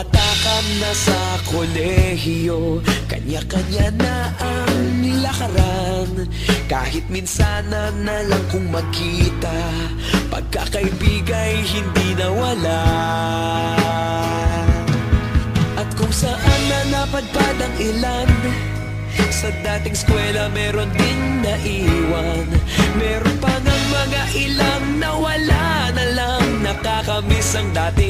Nagkawatakan na sa kolehiyo. Kanya-kanya na ang nilakaran. Kahit minsan na lang kung magkita Pagkakaibigay hindi nawala. At kung saan na napadpad ang ilan Sa dating eskwela meron din naiwan. Meron pa ng mga ilang nawala na lang Nakakamiss ang dating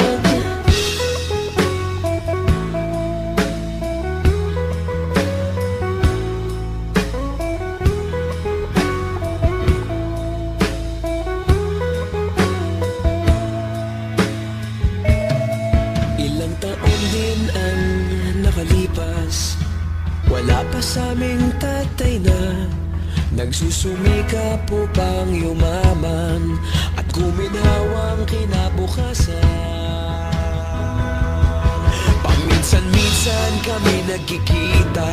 nakalipas Wala pa sa aming tatay na Nagsusumikap upang yumaman At guminhawang kinabukasan? Paminsan-minsan kami nagkikita